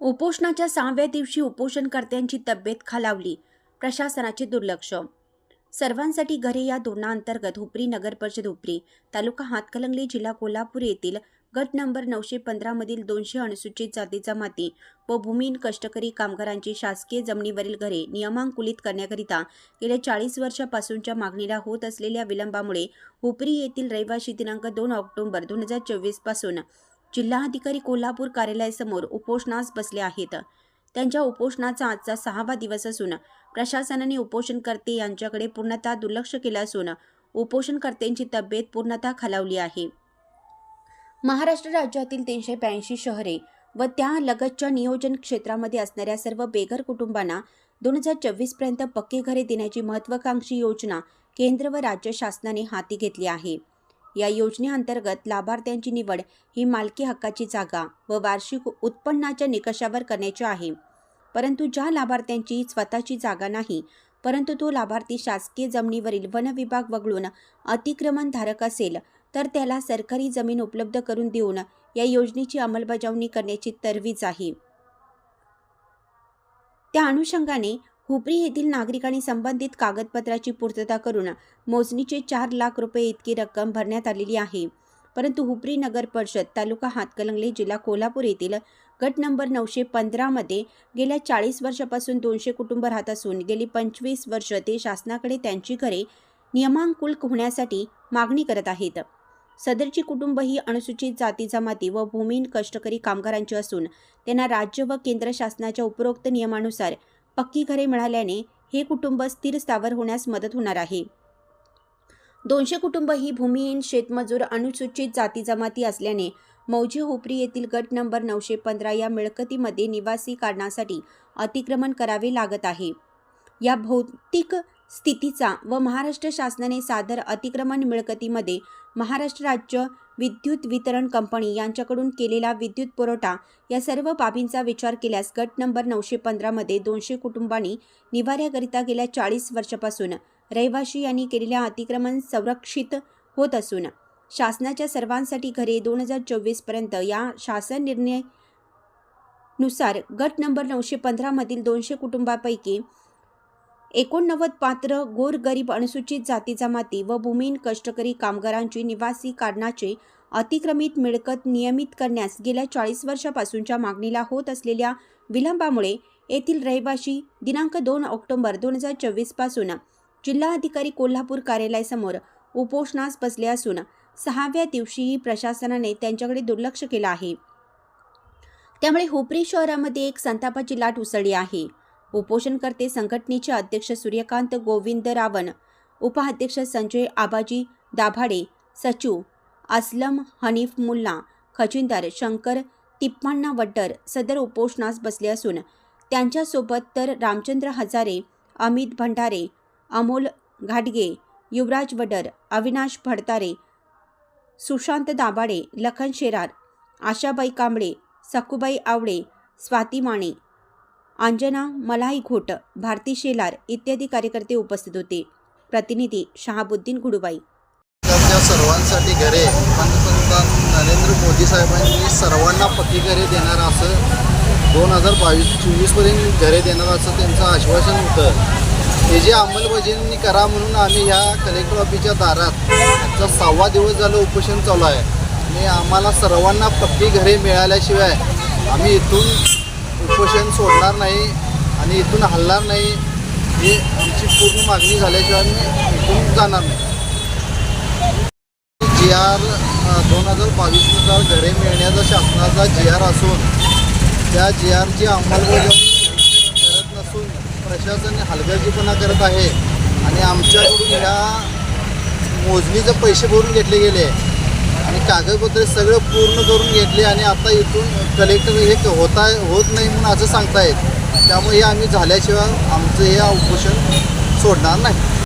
उपोषणाच्या सहाव्या दिवशी उपोषणकर्त्यांची तब्येत खालावली प्रशासनाचे दुर्लक्ष. सर्वांसाठी घरे या धोरणाअंतर्गत हुपरी नगर परिषद हुपरी तालुका हातकलंगली जिल्हा कोल्हापूर येथील गट नंबर नऊशे पंधरामधील दोनशे अनुसूचित जाती जमाती व भूमिहीन कष्टकरी कामगारांची शासकीय जमिनीवरील घरे नियमांकुलित करण्याकरिता गेल्या चाळीस वर्षापासूनच्या मागणीला होत असलेल्या विलंबामुळे हुपरी येथील रहिवाशी दिनांक दोन ऑक्टोबर दोन हजार चोवीसपासून पासून जिल्हाधिकारी कोल्हापूर कार्यालयासमोर उपोषणास बसले आहेत. त्यांच्या उपोषणाचा आजचा सहावा दिवस असून प्रशासनाने उपोषणकर्ते यांच्याकडे पूर्णतः दुर्लक्ष केलं असून उपोषणकर्त्यांची तब्येत पूर्णतः खालावली आहे. महाराष्ट्र राज्यातील तीनशे ब्याऐंशी शहरे व त्या लगतच्या नियोजन क्षेत्रामध्ये असणाऱ्या सर्व बेघर कुटुंबांना दोन हजार चोवीसपर्यंत पक्के घरे देण्याची महत्त्वाकांक्षी योजना केंद्र व राज्य शासनाने हाती घेतली आहे. या योजनेअंतर्गत लाभार्थ्यांची निवड ही मालकी हक्काची जागा व वार्षिक उत्पन्नाच्या निकषावर करण्याची आहे. परंतु ज्या लाभार्थ्यांची स्वतःची जागा नाही परंतु तो लाभार्थी शासकीय जमिनीवरील वन विभाग वगळून अतिक्रमणधारक असेल तर त्याला सरकारी जमीन उपलब्ध करून देऊन या योजनेची अंमलबजावणी करण्याची तरवीज आहे. त्या अनुषंगाने हुपरी येथील नागरिकांनी संबंधित कागदपत्राची पूर्तता करून मोजणीचे चार लाख रुपये इतकी रक्कम भरण्यात आलेली आहे. परंतु हुपरी नगर परिषद तालुका हातकलंगले जिल्हा कोल्हापूर येथील गट नंबर नऊशे पंधरामध्ये गेल्या चाळीस वर्षापासून दोनशे कुटुंब राहत असून गेली पंचवीस वर्ष ते शासनाकडे त्यांची घरे नियमांकुल होण्यासाठी मागणी करत आहेत. सदरची कुटुंब ही अनुसूचित जाती जमाती व भूमीन कष्टकरी कामगारांची असून त्यांना राज्य व केंद्र शासनाच्या उपरोक्त नियमानुसार पक्की घरे मिळाल्याने हे कुटुंब स्थिर स्थावर होण्यास मदत होणार आहे. दोनशे कुटुंब ही भूमिहीन शेतमजूर अनुसूचित जाती जमाती असल्याने मौजे हुपरी येथील गट नंबर नऊशे पंधरा या मिळकतीमध्ये निवासी कारणासाठी अतिक्रमण करावे लागत आहे. या भौतिक स्थितीचा व महाराष्ट्र शासनाने सादर अतिक्रमण मिळकतीमध्ये महाराष्ट्र राज्य विद्युत वितरण कंपनी यांच्याकडून केलेला विद्युत पुरवठा या सर्व बाबींचा विचार केल्यास गट नंबर नऊशे पंधरामध्ये दोनशे कुटुंबांनी निवाऱ्याकरिता गेल्या चाळीस वर्षापासून रहिवाशी यांनी केलेल्या अतिक्रमण संरक्षित होत असून शासनाच्या सर्वांसाठी घरे दोन हजार चोवीसपर्यंत या शासन निर्णयनुसार गट नंबर नऊशे पंधरामधील दोनशे कुटुंबापैकी एकोणनव्वद पात्र गोरगरीब अनुसूचित जाती जमाती व भूमीन कष्टकरी कामगारांची निवासी कारणाचे अतिक्रमित मिळकत नियमित करण्यास गेल्या चाळीस वर्षापासूनच्या मागणीला होत असलेल्या विलंबामुळे येथील रहिवाशी दिनांक दोन ऑक्टोबर दोन हजार चोवीसपासून जिल्हाधिकारी कोल्हापूर कार्यालयासमोर उपोषणास बसले असून सहाव्या दिवशीही प्रशासनाने त्यांच्याकडे दुर्लक्ष केलं आहे. त्यामुळे हुपरी शहरामध्ये एक संतापाची लाट उसळली आहे. उपोषणकर्ते संघटनेचे अध्यक्ष सूर्यकांत गोविंद रावण उपाध्यक्ष संजय आबाजी दाभाडे सचिव असलम हनीफ मुल्ला खजिनदार शंकर तिप्पाण्णा वड्डर सदर उपोषणास बसले असून त्यांच्यासोबत तर रामचंद्र हजारे अमित भंडारे अमोल घाटगे युवराज वडर अविनाश भडतारे सुशांत दाभाडे लखन शेरार आशाबाई कांबळे सखुबाई आवळे स्वाती माने अंजना मलाही घोट भारती शेलार इत्यादी कार्यकर्ते उपस्थित होते. प्रतिनिधी शहाबुद्दीन गुडुबाई. त्या सर्वांसाठी घरे पंतप्रधान नरेंद्र मोदी साहेबांनी सर्वांना पक्की घरे देणार असं दोन हजार बावीस चोवीसपर्यंत घरे देणार असं त्यांचं आश्वासन होतं. हे जे अंमलबजावणी करा म्हणून आम्ही ह्या कलेक्टर ऑफिसच्या दारात आजचा सहावा दिवस झालं उपोषण चालू आहे. आणि आम्हाला सर्वांना पक्की घरे मिळाल्याशिवाय आम्ही इथून उपोषण सोडणार नाही आणि इथून हलणार नाही ही आमची पूर्ण मागणी झाल्याशिवाय आम्ही इथून जाणार नाही. जी आर दोन हजार बावीसनुसार घरे मिळण्याचा शासनाचा जी आर असून त्या जी आरची अंमलबजावणी करत नसून प्रशासन हलगर्जीपणा करत आहे आणि आमच्याकडून ह्या मोजणीचे पैसे भरून घेतले गेले आणि कागदपत्रे सगळं पूर्ण करून घेतले आणि आता इथून कलेक्टर हे होता होत नाही म्हणून असं सांगतायत. त्यामुळे हे आम्ही झाल्याशिवाय आमचं हे उपोषण सोडणार नाही.